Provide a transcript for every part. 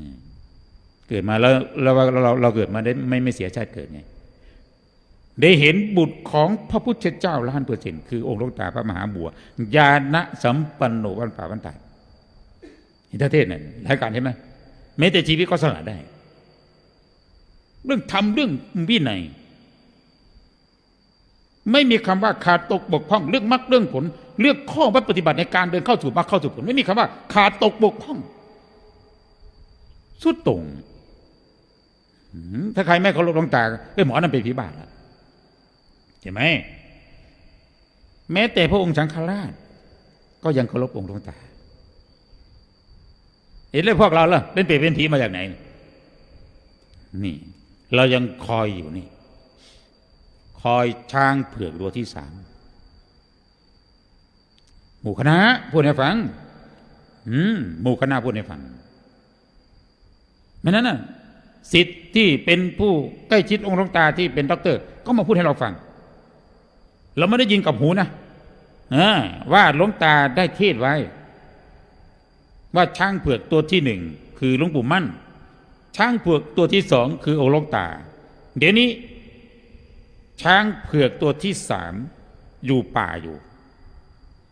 นี่เกิดมาแล้วเราเราเราเกิดมาได้ไม่ไม่เสียชาติเกิดไงได้เห็นบุตรของพระพุทธเจ้าล้านเปอร์เซ็นต์คือ องค์ลวงตาพระมหาบัวญาณสัมปันโนวันป่าวันตายเห็นเทศเนี่ยรายการเห็นไหมแม้แต่ชีวิตก็สละได้ เรื่องทำเรื่องวินัยไม่มีคำว่าขาดตกบกพร่องเรื่องมรรคเรื่องผลเรื่องข้อวัดปฏิบัติในการเดินเข้าสู่มรรคเข้าสู่ผล ไม่มีคำว่าขาดตกบกพร่อง สุดตรงถ้าใครไม่เคารพหลวงตาเอ้ยหมอนั่นเป็นผีบาทละเห็นไหมแม้แต่พระองค์สังฆราช ก็ยังเคารพองค์หลวงตาเห็นเลยพวกเราล่ะเป็นเปรตเป็นผีมาจากไหน นี่ เรายังคอยอยู่นี่ คอยช้างเผือกตัวที่สามหมู่คณะพูดให้ฟัง อืมหมู่คณะพูดให้ฟัง ไม่นั้นน่ะสิทธิ์ที่เป็นผู้ใกล้ชิดองค์หลวงตาที่เป็นด็อกเตอร์ ก็มาพูดให้เราฟัง เราไม่ได้ยินกับหูนะว่าหลวงตาได้เทศไว้ ว่าช้างเผือกตัวที่หนึ่งคือหลวงปู่มั่น ช้างเผือกตัวที่สองคือองค์หลวงตา เดี๋ยวนี้ ช้างเผือกตัวที่สามอยู่ป่าอยู่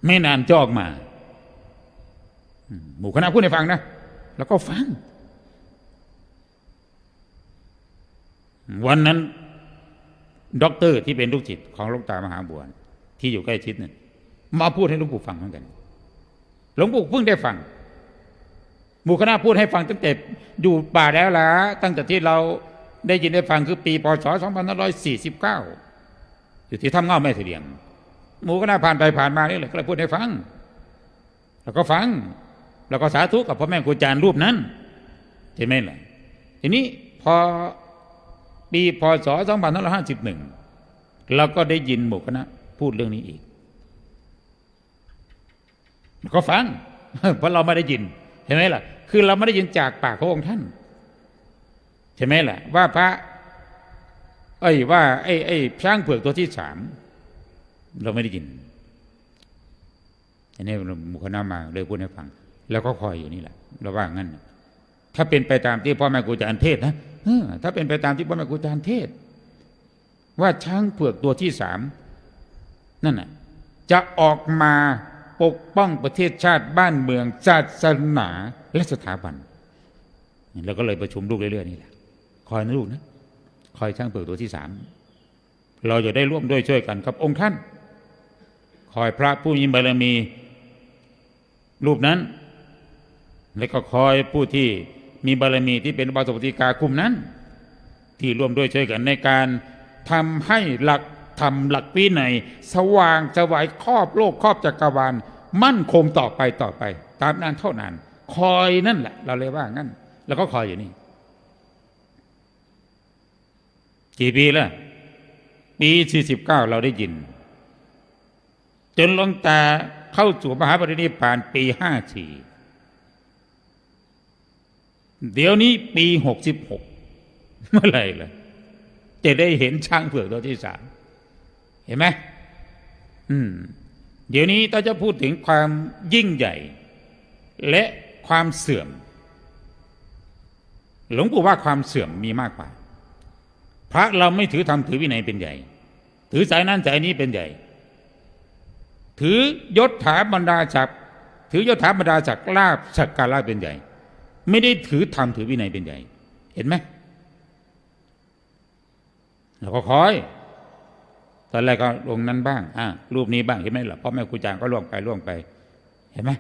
ไม่นานจอกมาหมู่คณะพูดให้ฟังนะ แล้วก็ฟัง วันนั้นด็อกเตอร์ที่เป็นลูกศิษย์ของหลวงตามหาบัวที่อยู่ใกล้ชิดนั่นมาพูดให้หลวงปู่ฟังเหมือนกันหลวงปู่เพิ่งได้ฟังหมู่คณะพูดให้ฟังตั้งแต่อยู่ป่าแล้วล่ะตั้งแต่ที่เราได้ยินได้ฟังคือปีพศ2549 อยู่ที่ถ้ำเงาแม่เสลียง หมู่คณะผ่านไปผ่านมานี่แหละก็เลยพูดให้ฟัง แล้วก็ฟัง แล้วก็สาธุกับพ่อแม่ครูอาจารย์รูปนั้นใช่ไหมล่ะทีนี้พอ ปีพศ 2551 เราก็ได้ยินหมู่คณะพูดเรื่องนี้อีก ก็ฟัง เพราะเราไม่ได้ยิน เห็นไหมล่ะ คือเราไม่ได้ยินจากปากขององค์ท่าน ใช่ไหมล่ะ ว่าพระ เอ้ยว่าไอ้ไอ้ช้างเผือกตัวที่สามเราไม่ได้ยินอันนี้หมุขนามาเลยพูดให้ฟัง แล้วก็คอยอยู่นี่แหละเราว่างั้นน่ะถ้าเป็นไปตามที่พ่อแม่ครูอาจารย์เทศนะ ถ้าเป็นไปตามที่พ่อแม่ครูอาจารย์เทศ ว่าช้างเผือกตัวที่สามนั่นน่ะจะออกมาปกป้องประเทศชาติบ้านเมืองศาสนาและสถาบันเราก็เลยประชุมลูกเรื่อยๆนี่แหละคอยนะลูกนะคอยช่างเผือกตัวที่สามเราจะได้ร่วมด้วยช่วยกันกับองค์ท่าน คอยพระผู้มีบารมี รูปนั้น และก็คอยผู้ที่ มีบารมีที่เป็นบาสปฏิกากลุ่มนั้น ที่ร่วมด้วยช่วยกันในการทำให้หลักธรรมหลักวินัยสว่างสวายครอบโลกครอบจักรวาล มั่นคงต่อไปต่อไป ตามนานเท่านานคอยนั่นแหละ เราเลยว่างั้น แล้วก็คอยอยู่นี่กี่ปีแล้วปี49เก้าเราได้ยิน จนลงตาเข้าสู่มหาปรินิพพานปี54 เดี๋ยวนี้ปี66เมื่อไหร่ล่ะจะได้เห็นช้างเผือกตัวที่สามเห็นไหมอืม เดี๋ยวนี้เราจะพูดถึงความยิ่งใหญ่ และความเสื่อม หลวงปู่ว่าความเสื่อมมีมากกว่า พระเราไม่ถือธรรมถือวินัยเป็นใหญ่ ถือสายนั้นสายนี้เป็นใหญ่ ถือยศถาบรรดาศักดิ์ถือยศถาบรรดาศักดิ์ลาบสักการะเป็นใหญ่ ไม่ได้ถือธรรมถือวินัยเป็นใหญ่ เห็นไหมเราก็คอยตอนแรกก็ลงนั้นบ้างอ่ารูปนี้บ้างเห็นไหมล่ะพ่อแม่ครูอาจารย์ก็ล่วงไปล่วงไป เห็นไหม